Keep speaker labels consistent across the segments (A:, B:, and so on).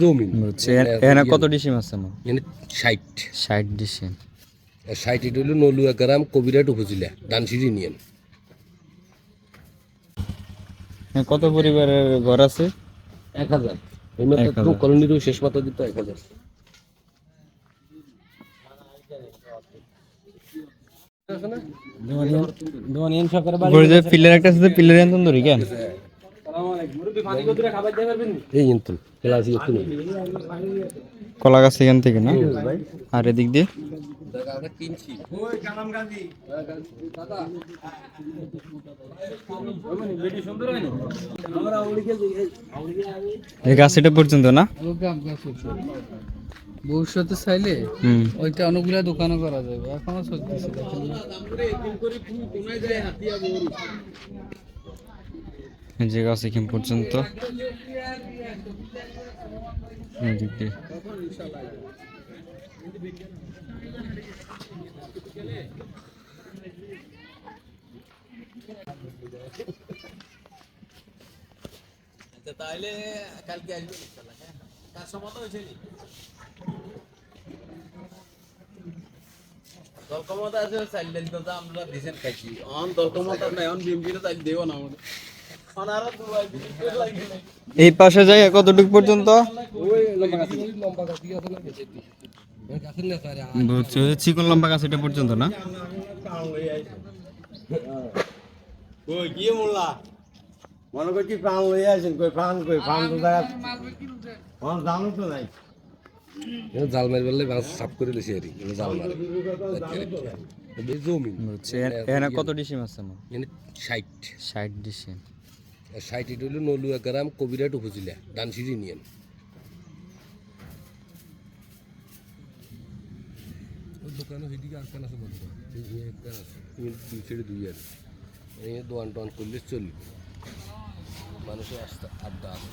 A: জমিন।
B: এখানে কত ডিসিম আছে আমার?
A: মানে ষাট।
B: ষাট ডিসিম।
A: ষাট এটা হলো নলুয়া গ্রাম কবিরাট উপজেলা ডানসির ইউনিয়ন।
B: কত পরিবারের ঘর আছে?
A: এক হাজার। এই মাত্র
B: হাজার।
A: শেষ মাথা দিত এক হাজার।
B: পিলার একটা আছে পিলার এনতন ধরি কেন?
A: এই কিন্তু
B: কলা গাছ এখান থেকে না? আর এদিক দিয়ে? এই গাছ এটা পর্যন্ত না?
C: ভবিষ্যতে চাইলে
B: হুম।
C: ওইটা অনেকগুলা দোকানও করা যাবে এখনও চলতেছে।
B: গাছ এখান পর্যন্ত।
A: তাহলে কালকে আসবে কার সময় হয়েছে দল ক্ষমতা আছে, চাইল আমরা দিছেন খাইছি। অন দল ক্ষমতা নাই, অন বিএমপির চাইল দেও না আমাদের।
B: এই পাশে যাই কতটুকু পর্যন্ত? চিকন লম্বা গাছ এটা পর্যন্ত না?
D: মনে করছি প্রাণ লইয়া আছেন কই প্রাণ কই প্রাণ তো জায়গা আমার দামও তো নাই।
A: জাল মারি বললে মাছ সাফ করে দিছি আর কি জাল মারে।
B: এখানে কত ডিসিম আছে আমার?
A: মানে ষাট।
B: ষাট ডিসিম।
A: এটা হলো নলুয়া গ্রাম কবিরাট উপজেলা ডানসির ইউনিয়ন। দোকানে সেদিকে আর কেন আছে বন্ধ দুই ছেড়ে দুই আর। এই দোয়ান টোয়ান করলে চলবে। মানুষের আস্তে আড্ডা আছে।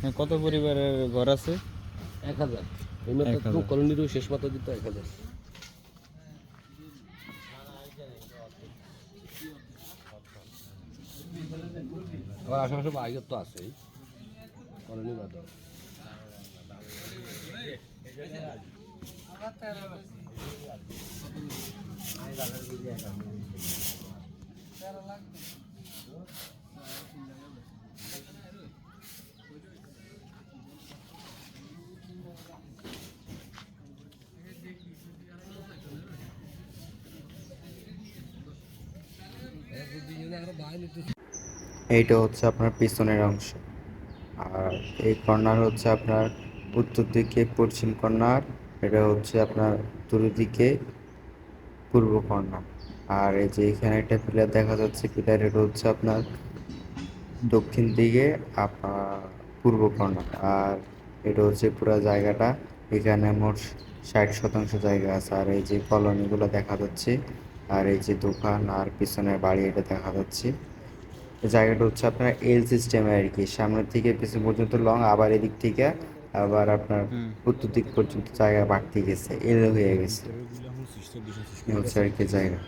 B: হ্যাঁ, কত পরিবারের ঘর আছে?
A: এক হাজার। কলোনিরও শেষ মাথা দিত এক হাজার। আবার আশেপাশে বাইকের তো আছেই। কলোনি বাদ
B: এইটা হচ্ছে আপনার পিছনের অংশ। আর এই কর্নার হচ্ছে আপনার উত্তর দিকে পশ্চিম কর্নার, এটা হচ্ছে আপনার উত্তর দিকে পূর্ব কর্নার। আর এই যে এখানে একটা পিলার দেখা যাচ্ছে পিলার এটা হচ্ছে আপনার দক্ষিণ দিকে পূর্ব কর্নার। আর এটা হচ্ছে পুরো জায়গাটা, এখানে মোট ষাট শতাংশ জায়গা আছে। আর এই যে কলোনিগুলো দেখা যাচ্ছে আর এই যে দোকান আর পিছনের বাড়ি এটা দেখা যাচ্ছে। জায়গাটা হচ্ছে আপনার এল সিস্টেমে আর কি। সামনের থেকে পিছন পর্যন্ত লং আবার এদিক থেকে আবার আপনার উত্তর দিক পর্যন্ত জায়গা বাড়তে গেছে এল হয়ে গেছে। হচ্ছে আর কি জায়গা।